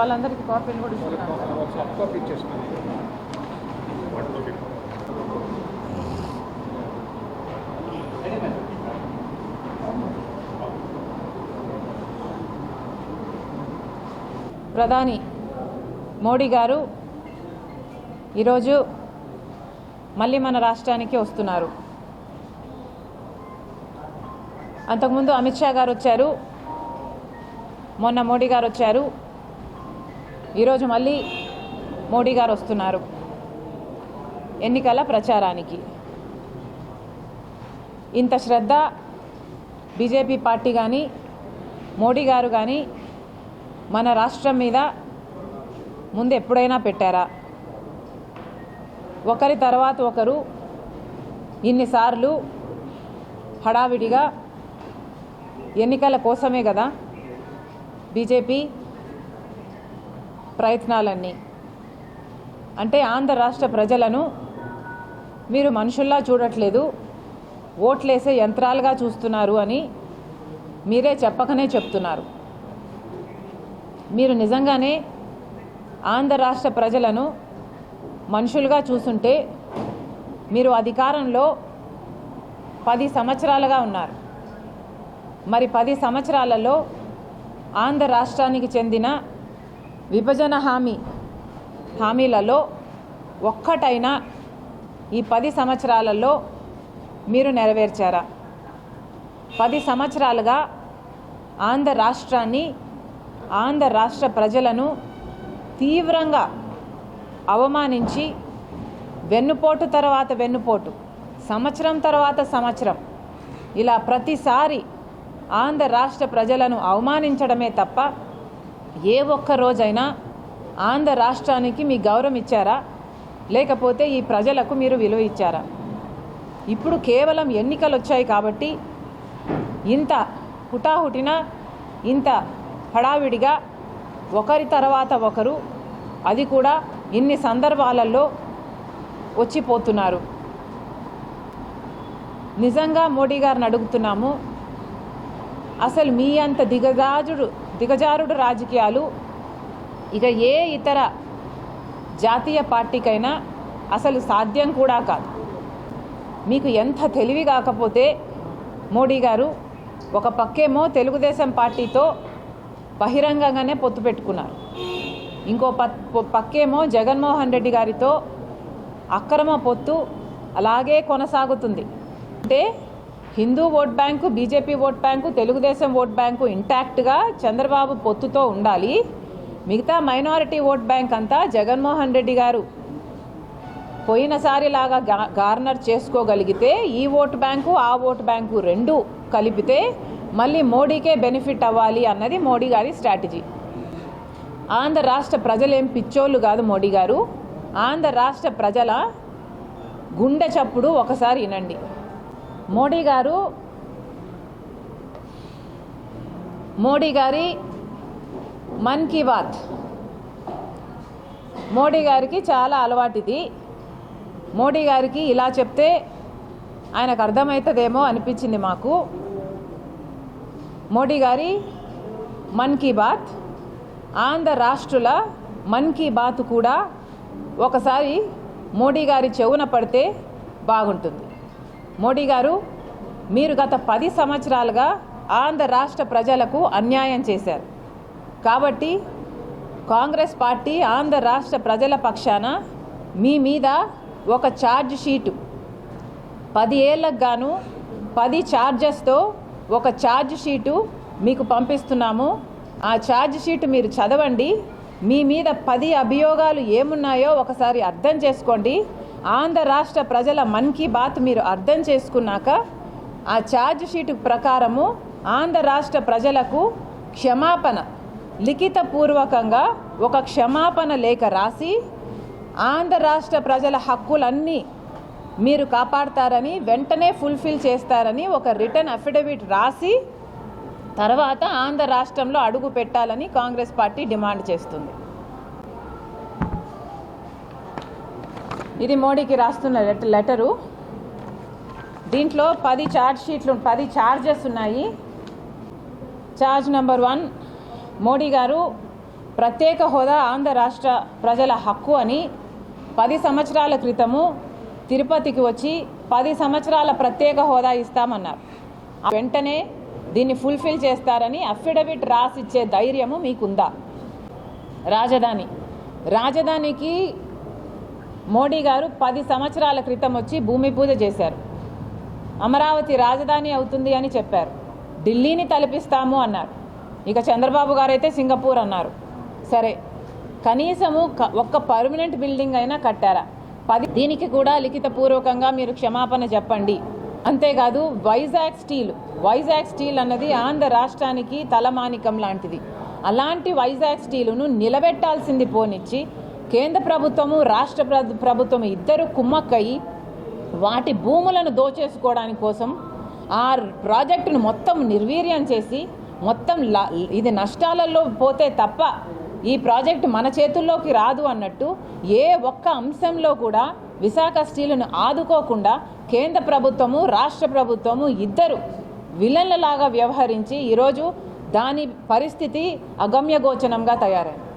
వాళ్ళందరికీ కాపీలు కూడా ఇస్తున్నాను. ప్రధాని మోడీ గారు ఈరోజు మళ్ళీ మన రాష్ట్రానికి వస్తున్నారు. అంతకుముందు అమిత్ షా గారు వచ్చారు మొన్న మోడీ గారు వచ్చారు. ఈరోజు మళ్ళీ మోడీ గారు వస్తున్నారు. ఎన్నికల ప్రచారానికి. ఇంత శ్రద్ధ బీజేపీ పార్టీ కానీ మోడీ గారు కానీ మన రాష్ట్రం మీద ముందు ఎప్పుడైనా పెట్టారా? ఒకరి తర్వాత ఒకరు ఇన్నిసార్లు హడావిడిగా ఎన్నికల కోసమే కదా బీజేపీ ప్రయత్నాలన్నీ. అంటే ఆంధ్ర రాష్ట్ర ప్రజలను మీరు మనుషుల్లా చూడట్లేదు ఓట్లేసే యంత్రాలుగా చూస్తున్నారు అని మీరే చెప్పకనే చెప్తున్నారు. మీరు నిజంగానే ఆంధ్ర రాష్ట్ర ప్రజలను మనుషులుగా చూసుంటే మీరు అధికారంలో పది సంవత్సరాలుగా ఉన్నారు. మరి పది సంవత్సరాలలో ఆంధ్ర రాష్ట్రానికి చెందిన విభజన హామీ. హామీలలో ఒక్కటైనా ఈ పది సంవత్సరాలలో మీరు నెరవేర్చారా? పది సంవత్సరాలుగా ఆంధ్ర రాష్ట్రాన్ని ఆంధ్ర రాష్ట్ర ప్రజలను తీవ్రంగా అవమానించి వెన్నుపోటు తర్వాత వెన్నుపోటు సంవత్సరం తర్వాత సంవత్సరం ఇలా ప్రతిసారి ఆంధ్ర రాష్ట్ర ప్రజలను అవమానించడమే తప్ప ఏ ఒక్క రోజైనా ఆంధ్ర రాష్ట్రానికి మీ గౌరవం ఇచ్చారా? లేకపోతే ఈ ప్రజలకు మీరు విలువ ఇచ్చారా? ఇప్పుడు కేవలం ఎన్నికలు వచ్చాయి కాబట్టి ఇంత హుటాహుటిన ఇంత హడావిడిగా ఒకరి తర్వాత ఒకరు అది కూడా ఇన్ని సందర్భాలలో వచ్చిపోతున్నారు. నిజంగా మోడీ గారిని అడుగుతున్నాము అసలు మీ అంత దిగజాజుడు దిగజారుడు రాజకీయాలు. ఇక ఏ ఇతర జాతీయ పార్టీకైనా అసలు సాధ్యం కూడా కాదు. మీకు ఎంత తెలివి కాకపోతే మోడీ గారు ఒక పక్కేమో తెలుగుదేశం పార్టీతో బహిరంగంగానే పొత్తు పెట్టుకున్నారు. ఇంకో ప- పక్కేమో జగన్మోహన్ రెడ్డి గారితో అక్రమ పొత్తు అలాగే కొనసాగుతుంది. అంటే Hindu vote bank BJP vote bank Telugudesam vote bank ఇంటాక్ట్గా Chandrababu పొత్తుతో ఉండాలి. మిగతా మైనారిటీ ఓట్ బ్యాంక్ అంతా జగన్మోహన్ రెడ్డి గారు. పోయినసారి లాగా గార్నర్ చేసుకోగలిగితే ఈ ఓటు బ్యాంకు ఆ ఓటు బ్యాంకు రెండు కలిపితే మళ్ళీ మోడీకే బెనిఫిట్ అవ్వాలి అన్నది మోడీ గారి స్ట్రాటజీ. ఆంధ్ర రాష్ట్ర ప్రజలేం పిచ్చోళ్ళు కాదు మోడీ గారు. ఆంధ్ర రాష్ట్ర ప్రజల గుండె చప్పుడు ఒకసారి వినండి. మోడీ గారు మోడీ గారి మన్ కీ బాత్. మోడీ గారికి చాలా అలవాటిది మోడీ గారికి ఇలా చెప్తే ఆయనకు అర్థమవుతుందేమో అనిపించింది మాకు. మోడీ గారి మన్ కీ బాత్ ఆంధ్ర రాష్ట్రుల మన్ కీ బాత్ కూడా ఒకసారి మోడీ గారి చెవున పడితే బాగుంటుంది. మోడీ గారు మీరు గత పది సంవత్సరాలుగా ఆంధ్ర రాష్ట్ర ప్రజలకు అన్యాయం చేశారు. కాబట్టి కాంగ్రెస్ పార్టీ ఆంధ్ర రాష్ట్ర ప్రజల పక్షాన మీ మీద ఒక ఛార్జ్ షీటు. పది ఏళ్ళకు గాను పది ఛార్జెస్తో ఒక ఛార్జ్ షీటు మీకు పంపిస్తున్నాము. ఆ ఛార్జ్ షీట్ మీరు చదవండి. మీ మీద పది అభియోగాలు ఏమున్నాయో ఒకసారి అర్థం చేసుకోండి. ఆంధ్ర రాష్ట్ర ప్రజల మన్ కీ బాత్ మీరు అర్థం చేసుకున్నాక ఆ ఛార్జ్ షీట్ ప్రకారము ఆంధ్ర రాష్ట్ర ప్రజలకు క్షమాపణ లిఖితపూర్వకంగా ఒక క్షమాపణ లేఖ రాసి ఆంధ్ర రాష్ట్ర ప్రజల హక్కులన్నీ మీరు కాపాడతారని వెంటనే ఫుల్ఫిల్ చేస్తారని ఒక రిటర్న్ అఫిడవిట్ రాసి తర్వాత ఆంధ్ర రాష్ట్రంలో అడుగు పెట్టాలని కాంగ్రెస్ పార్టీ డిమాండ్ చేస్తుంది. ఇది మోడీకి రాస్తున్న లెటర్ లెటరు. దీంట్లో పది ఛార్జ్ షీట్లు పది ఛార్జెస్ ఉన్నాయి. ఛార్జ్ నెంబర్ వన్ మోడీ గారు ప్రత్యేక హోదా ఆంధ్ర రాష్ట్ర ప్రజల హక్కు అని పది సంవత్సరాల క్రితము తిరుపతికి వచ్చి పది సంవత్సరాల ప్రత్యేక హోదా ఇస్తామన్నారు. ఆ వెంటనే దీన్ని ఫుల్ఫిల్ చేస్తారని అఫిడవిట్ రాసిచ్చే ధైర్యము మీకుందా? రాజధాని. రాజధానికి మోడీ గారు పది సంవత్సరాల క్రితం వచ్చి భూమి పూజ చేశారు. అమరావతి రాజధాని అవుతుంది అని చెప్పారు. ఢిల్లీని తలపిస్తాము అన్నారు. ఇక చంద్రబాబు గారు అయితే సింగపూర్ అన్నారు. సరే కనీసము ఒక్క పర్మనెంట్ బిల్డింగ్ అయినా కట్టారా? పది దీనికి కూడా లిఖితపూర్వకంగా మీరు క్షమాపణ చెప్పండి. అంతేకాదు వైజాగ్ స్టీల్ వైజాగ్ స్టీల్ అన్నది ఆంధ్ర రాష్ట్రానికి తలమానికం లాంటిది. అలాంటి వైజాగ్ స్టీలును నిలబెట్టాల్సింది పోనిచ్చి కేంద్ర ప్రభుత్వము రాష్ట్ర ప్రభుత్వం ఇద్దరు కుమ్మక్కయి వాటి భూములను దోచేసుకోవడానికి కోసం ఆ ప్రాజెక్టును మొత్తం నిర్వీర్యం చేసి మొత్తం ఇది నష్టాలలో పోతే తప్ప ఈ ప్రాజెక్టు మన చేతుల్లోకి రాదు అన్నట్టు ఏ ఒక్క అంశంలో కూడా విశాఖ స్టీలును ఆదుకోకుండా కేంద్ర ప్రభుత్వము రాష్ట్ర ప్రభుత్వము ఇద్దరు విలన్లలాగా వ్యవహరించి ఈరోజు దాని పరిస్థితి అగమ్యగోచనంగా తయారైంది.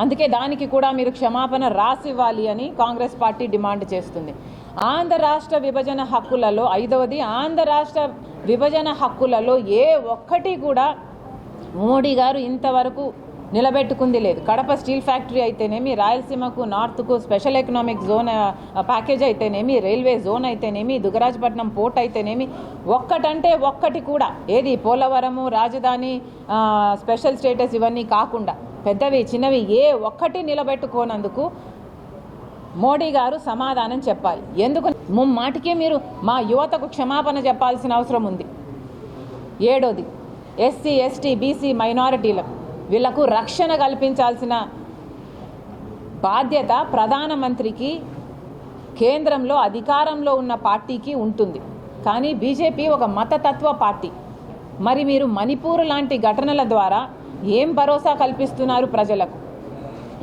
అందుకే దానికి కూడా మీరు క్షమాపణ రాసివ్వాలి అని కాంగ్రెస్ పార్టీ డిమాండ్ చేస్తుంది. ఆంధ్ర రాష్ట్ర విభజన హక్కులలో ఐదవది ఆంధ్ర రాష్ట్ర విభజన హక్కులలో ఏ ఒక్కటి కూడా మోడీ గారు ఇంతవరకు నిలబెట్టుకుంది లేదు. కడప స్టీల్ ఫ్యాక్టరీ అయితేనేమి రాయలసీమకు నార్త్కు స్పెషల్ ఎకనామిక్ జోన్ ప్యాకేజ్ అయితేనేమి రైల్వే జోన్ అయితేనేమి దుగరాజపట్నం పోర్ట్ అయితేనేమి ఒక్కటంటే ఒక్కటి కూడా ఏది పోలవరము రాజధాని స్పెషల్ స్టేటస్ ఇవన్నీ కాకుండా పెద్దవి చిన్నవి ఏ ఒక్కటి నిలబెట్టుకోనందుకు మోడీ గారు సమాధానం చెప్పాలి. ఎందుకు? ముమ్మాటికే మీరు మా యువతకు క్షమాపణ చెప్పాల్సిన అవసరం ఉంది. ఏడోది ఎస్సీ ఎస్టీ బీసీ మైనారిటీలకు వీళ్ళకు రక్షణ కల్పించాల్సిన బాధ్యత ప్రధానమంత్రికి కేంద్రంలో అధికారంలో ఉన్న పార్టీకి ఉంటుంది. కానీ బీజేపీ ఒక మతతత్వ పార్టీ. మరి మీరు మణిపూర్ లాంటి ఘటనల ద్వారా ఏం భరోసా కల్పిస్తున్నారు ప్రజలకు?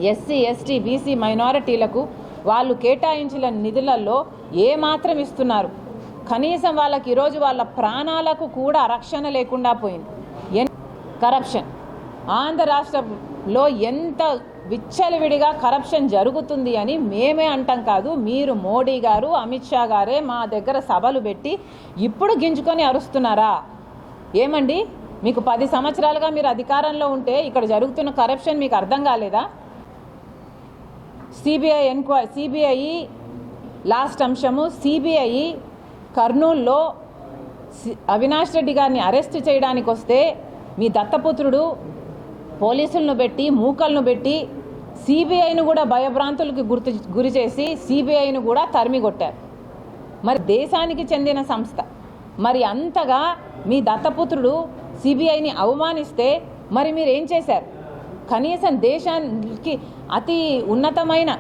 ఎస్సీ ఎస్టీ బీసీ మైనారిటీలకు వాళ్ళు కేటాయించిన నిధులలో ఏమాత్రం ఇస్తున్నారు? కనీసం వాళ్ళకి ఈరోజు వాళ్ళ ప్రాణాలకు కూడా రక్షణ లేకుండా పోయింది. ఎన్ కరప్షన్. ఆంధ్ర రాష్ట్రంలో ఎంత విచ్చలవిడిగా కరప్షన్ జరుగుతుంది అని మేమే అంటాం కాదు. మీరు మోడీ గారు అమిత్ షా గారే మా దగ్గర సభలు పెట్టి ఇప్పుడు గింజుకొని అరుస్తున్నారా? ఏమండి? మీకు పది సంవత్సరాలుగా మీరు అధికారంలో ఉంటే ఇక్కడ జరుగుతున్న కరప్షన్ మీకు అర్థం కాలేదా? సిబిఐ ఎన్క్వై సిబిఐ లాస్ట్ అంశము సిబిఐ కర్నూల్లో అవినాష్ రెడ్డి గారిని అరెస్ట్ చేయడానికి వస్తే మీ దత్తపుత్రుడు పోలీసులను పెట్టి మూకలను పెట్టి సిబిఐను కూడా భయభ్రాంతులకు గుర్తు గురి చేసి సిబిఐను కూడా తరిమి కొట్టారు. మరి దేశానికి చెందిన సంస్థ. మరి అంతగా మీ దత్తపుత్రుడు సిబిఐని అవమానిస్తే మరి మీరు ఏం చేశారు? కనీసం దేశానికి అతి ఉన్నతమైన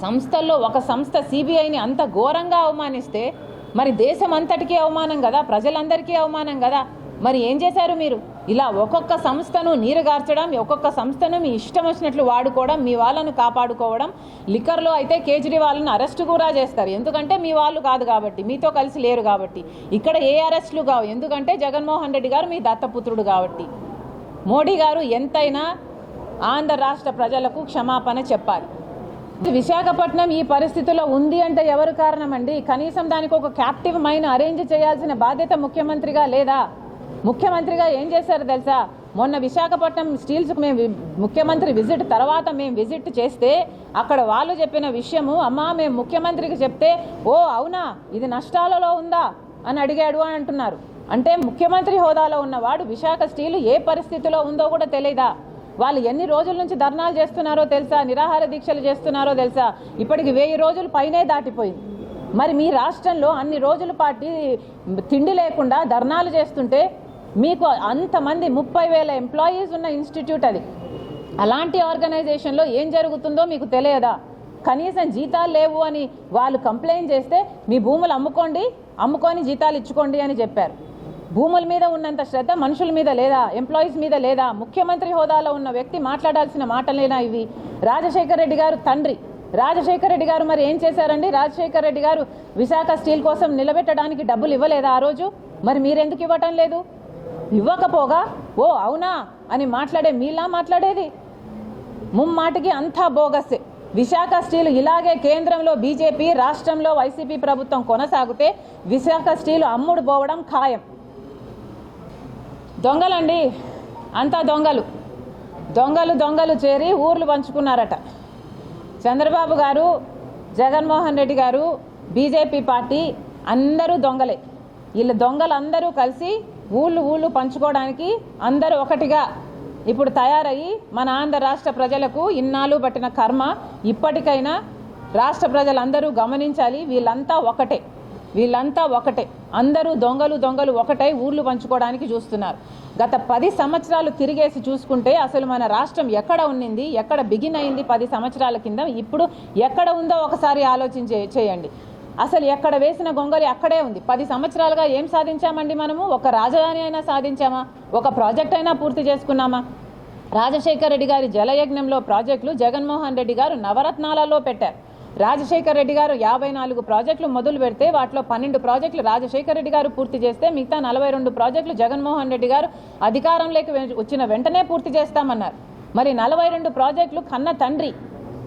సంస్థల్లో ఒక సంస్థ సిబిఐని అంత ఘోరంగా అవమానిస్తే మరి దేశం అంతటికీ అవమానం కదా? ప్రజలందరికీ అవమానం కదా? మరి ఏం చేశారు మీరు? ఇలా ఒక్కొక్క సంస్థను నీరుగార్చడం ఒక్కొక్క సంస్థను మీ ఇష్టం వచ్చినట్లు వాడుకోవడం మీ వాళ్ళను కాపాడుకోవడం లిక్కర్లో అయితే కేజ్రీవాల్ని అరెస్ట్ కూడా చేస్తారు. ఎందుకంటే మీ వాళ్ళు కాదు కాబట్టి మీతో కలిసి లేరు కాబట్టి. ఇక్కడ ఏ అరెస్టులు కావు. ఎందుకంటే జగన్మోహన్ రెడ్డి గారు మీ దత్తపుత్రుడు కాబట్టి. మోడీ గారు ఎంతైనా ఆంధ్ర రాష్ట్ర ప్రజలకు క్షమాపణ చెప్పాలి. విశాఖపట్నం ఈ పరిస్థితిలో ఉంది అంటే ఎవరు కారణం అండి కనీసం దానికి ఒక క్యాప్టివ్ మైన్ అరేంజ్ చేయాల్సిన బాధ్యత ముఖ్యమంత్రిగా లేదా? ముఖ్యమంత్రిగా ఏం చేశారు తెలుసా? మొన్న విశాఖపట్నం స్టీల్స్కి మేము ముఖ్యమంత్రి విజిట్ తర్వాత మేము విజిట్ చేస్తే అక్కడ వాళ్ళు చెప్పిన విషయము అమ్మా మేము ముఖ్యమంత్రికి చెప్తే ఓ అవునా? ఇది నష్టాలలో ఉందా? అని అడిగాడు అని అంటున్నారు. అంటే ముఖ్యమంత్రి హోదాలో ఉన్నవాడు విశాఖ స్టీల్ ఏ పరిస్థితిలో ఉందో కూడా తెలియదా వాళ్ళు ఎన్ని రోజుల నుంచి ధర్నాలు చేస్తున్నారో తెలుసా? నిరాహార దీక్షలు చేస్తున్నారో తెలుసా? ఇప్పటికి వెయ్యి రోజులు పైనే దాటిపోయింది. మరి మీ రాష్ట్రంలో అన్ని రోజుల పాటు తిండి లేకుండా ధర్నాలు చేస్తుంటే మీకు అంతమంది ముప్పై వేల ఎంప్లాయీస్ ఉన్న ఇన్స్టిట్యూట్ అది. అలాంటి ఆర్గనైజేషన్లో ఏం జరుగుతుందో మీకు తెలియదా? కనీసం జీతాలు లేవు అని వాళ్ళు కంప్లైంట్ చేస్తే మీ భూములు అమ్ముకోండి అమ్ముకొని జీతాలు ఇచ్చుకోండి అని చెప్పారు. భూముల మీద ఉన్నంత శ్రద్ధ మనుషుల మీద లేదా ఎంప్లాయీస్ మీద లేదా? ముఖ్యమంత్రి హోదాలో ఉన్న వ్యక్తి మాట్లాడాల్సిన మాటలేనా ఇవి? రాజశేఖర రెడ్డి గారు తండ్రి. రాజశేఖర రెడ్డి గారు మరి ఏం చేశారండి? రాజశేఖర రెడ్డి గారు విశాఖ స్టీల్ కోసం నిలబెట్టడానికి డబ్బులు ఇవ్వలేదా ఆ రోజు? మరి మీరెందుకు ఇవ్వటం లేదు? ఇవ్వకపోగా? ఓ అవునా? అని మాట్లాడే మీలా మాట్లాడేది? ముమ్మాటికి అంతా బోగస్సే విశాఖ స్టీల్ ఇలాగే కేంద్రంలో బీజేపీ రాష్ట్రంలో వైసీపీ ప్రభుత్వం కొనసాగితే విశాఖ స్టీల్ అమ్ముడు పోవడం ఖాయం. దొంగలండి. అంతా దొంగలు. దొంగలు దొంగలు చేరి ఊర్లు పంచుకున్నారట. చంద్రబాబు గారు జగన్మోహన్ రెడ్డి గారు బీజేపీ పార్టీ అందరూ దొంగలే. వీళ్ళ దొంగలందరూ కలిసి ఊళ్ళు ఊళ్ళు పంచుకోవడానికి అందరూ ఒకటిగా ఇప్పుడు తయారయ్యి మన ఆంధ్ర రాష్ట్ర ప్రజలకు ఇన్నాళ్ళు పట్టిన కర్మ ఇప్పటికైనా రాష్ట్ర ప్రజలందరూ గమనించాలి వీళ్ళంతా ఒకటే. వీళ్ళంతా ఒకటే. అందరూ దొంగలు దొంగలు ఒకటై ఊర్లు పంచుకోవడానికి చూస్తున్నారు. గత పది సంవత్సరాలు తిరిగేసి చూసుకుంటే అసలు మన రాష్ట్రం ఎక్కడ ఉన్నింది ఎక్కడ బిగిన్ అయింది పది సంవత్సరాల కింద? ఇప్పుడు ఎక్కడ ఉందో ఒకసారి ఆలోచించే చేయండి. అసలు ఎక్కడ వేసిన గొంగలి అక్కడే ఉంది. పది సంవత్సరాలుగా ఏం సాధించామండి మనము? ఒక రాజధాని అయినా సాధించామా? ఒక ప్రాజెక్ట్ అయినా పూర్తి చేసుకున్నామా? రాజశేఖర రెడ్డి గారి జలయజ్ఞంలో ప్రాజెక్టులు జగన్మోహన్ రెడ్డి గారు నవరత్నాలలో పెట్టారు. రాజశేఖర్ రెడ్డి గారు యాభై నాలుగు ప్రాజెక్టులు మొదలు పెడితే వాటిలో పన్నెండు ప్రాజెక్టులు రాజశేఖర్ రెడ్డి గారు పూర్తి చేస్తే మిగతా నలభై రెండు ప్రాజెక్టులు జగన్మోహన్ రెడ్డి గారు అధికారంలోకి వచ్చిన వెంటనే పూర్తి చేస్తామన్నారు. మరి నలభై రెండు ప్రాజెక్టులు కన్న తండ్రి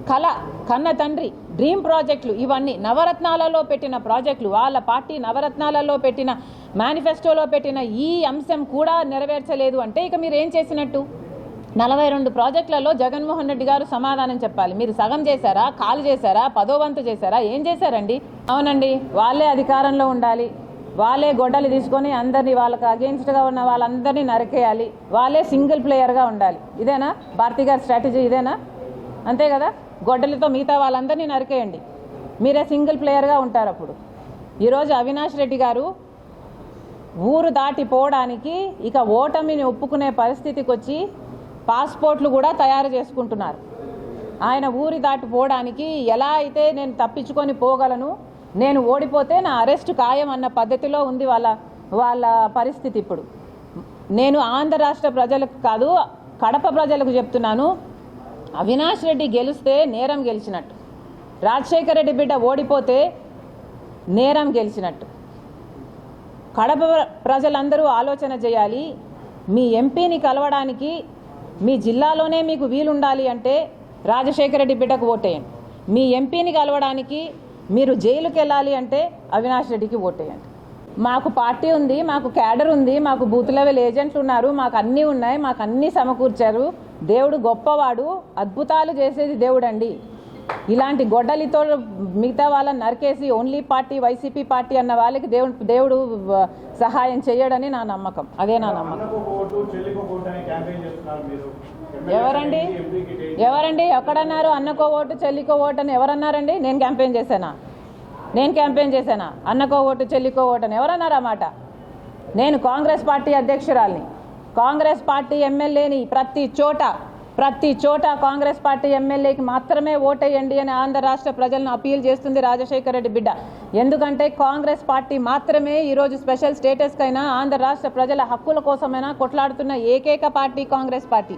కళ కన్న తండ్రి డ్రీమ్ ప్రాజెక్టులు ఇవన్నీ నవరత్నాలలో పెట్టిన ప్రాజెక్టులు వాళ్ళ పార్టీ నవరత్నాలలో పెట్టిన మేనిఫెస్టోలో పెట్టిన ఈ అంశం కూడా నెరవేర్చలేదు అంటే ఇక మీరు ఏం చేసినట్టు? నలభై రెండు ప్రాజెక్టులలో జగన్మోహన్ రెడ్డి గారు సమాధానం చెప్పాలి. మీరు సగం చేశారా? కాలు చేశారా? పదో వంతు చేశారా? ఏం చేశారండి? అవునండి వాళ్ళే అధికారంలో ఉండాలి. వాళ్ళే గొడ్డలు తీసుకొని అందరినీ వాళ్ళకి అగేన్స్ట్గా ఉన్న వాళ్ళందరినీ నరికేయాలి. వాళ్ళే సింగిల్ ప్లేయర్గా ఉండాలి. ఇదేనా? భారతి గారి స్ట్రాటజీ ఇదేనా? అంతే కదా? గొడ్డలతో మిగతా వాళ్ళందరినీ నరికేయండి. మీరే సింగిల్ ప్లేయర్గా ఉంటారు అప్పుడు. ఈరోజు అవినాష్ రెడ్డి గారు ఊరు దాటిపోవడానికి ఇక ఓటమిని ఒప్పుకునే పరిస్థితికి వచ్చి పాస్పోర్ట్లు కూడా తయారు చేసుకుంటున్నారు. ఆయన ఊరి దాటిపోవడానికి ఎలా అయితే నేను తప్పించుకొని పోగలను నేను ఓడిపోతే నా అరెస్ట్ ఖాయం అన్న పద్ధతిలో ఉంది వాళ్ళ వాళ్ళ పరిస్థితి ఇప్పుడు. నేను ఆంధ్ర రాష్ట్ర ప్రజలకు కాదు కడప ప్రజలకు చెప్తున్నాను అవినాష్ రెడ్డి గెలిస్తే నేరం గెలిచినట్టు. రాజశేఖర రెడ్డి బిడ్డ ఓడిపోతే నేరం గెలిచినట్టు. కడప ప్రజలందరూ ఆలోచన చేయాలి మీ ఎంపీని కలవడానికి మీ జిల్లాలోనే మీకు వీలుండాలి అంటే రాజశేఖర రెడ్డి బిడ్డకు ఓటేయండి. మీ ఎంపీని కలవడానికి మీరు జైలుకి వెళ్ళాలి అంటే అవినాష్ రెడ్డికి ఓటేయండి. మాకు పార్టీ ఉంది మాకు క్యాడర్ ఉంది మాకు బూత్ లెవెల్ ఏజెంట్లు ఉన్నారు మాకు అన్నీ ఉన్నాయి మాకు అన్నీ సమకూర్చారు. దేవుడు గొప్పవాడు అద్భుతాలు చేసేది దేవుడండి. ఇలాంటి గొడ్డలితో మిగతా వాళ్ళని నరికేసి ఓన్లీ పార్టీ వైసీపీ పార్టీ అన్న వాళ్ళకి దేవుడు దేవుడు సహాయం చేయడని నా నమ్మకం. అదే నా నమ్మకం. ఎవరండి? ఎవరండి? ఎక్కడన్నారు? అన్నకో ఓటు చెల్లికో ఓటు అని ఎవరన్నారండి? నేను క్యాంపెయిన్ చేశానా? నేను క్యాంపెయిన్ చేశానా? అన్నకో ఓటు చెల్లికో ఓటు అని ఎవరన్నారు మాట? నేను కాంగ్రెస్ పార్టీ అధ్యక్షురాల్ని. కాంగ్రెస్ పార్టీ ఎమ్మెల్యేని ప్రతి చోట ప్రతి చోట కాంగ్రెస్ పార్టీ ఎమ్మెల్యేకి మాత్రమే ఓటేయండి అని ఆంధ్ర రాష్ట్ర ప్రజలను అపీల్ చేస్తుంది రాజశేఖర రెడ్డి బిడ్డ. ఎందుకంటే కాంగ్రెస్ పార్టీ మాత్రమే ఈరోజు స్పెషల్ స్టేటస్కైనా ఆంధ్ర రాష్ట్ర ప్రజల హక్కుల కోసమైనా కొట్లాడుతున్న ఏకైక పార్టీ కాంగ్రెస్ పార్టీ.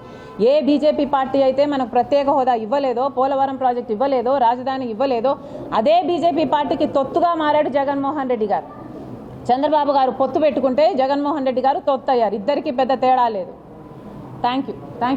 ఏ బీజేపీ పార్టీ అయితే మనకు ప్రత్యేక హోదా ఇవ్వలేదో పోలవరం ప్రాజెక్ట్ ఇవ్వలేదో రాజధాని ఇవ్వలేదో అదే బీజేపీ పార్టీకి తొత్తుగా మారాడు జగన్మోహన్ రెడ్డి గారు. చంద్రబాబు గారు పొత్తు పెట్టుకుంటే జగన్మోహన్ రెడ్డి గారు తొత్తయ్యారు. ఇద్దరికీ పెద్ద తేడా లేదు. Thank you thank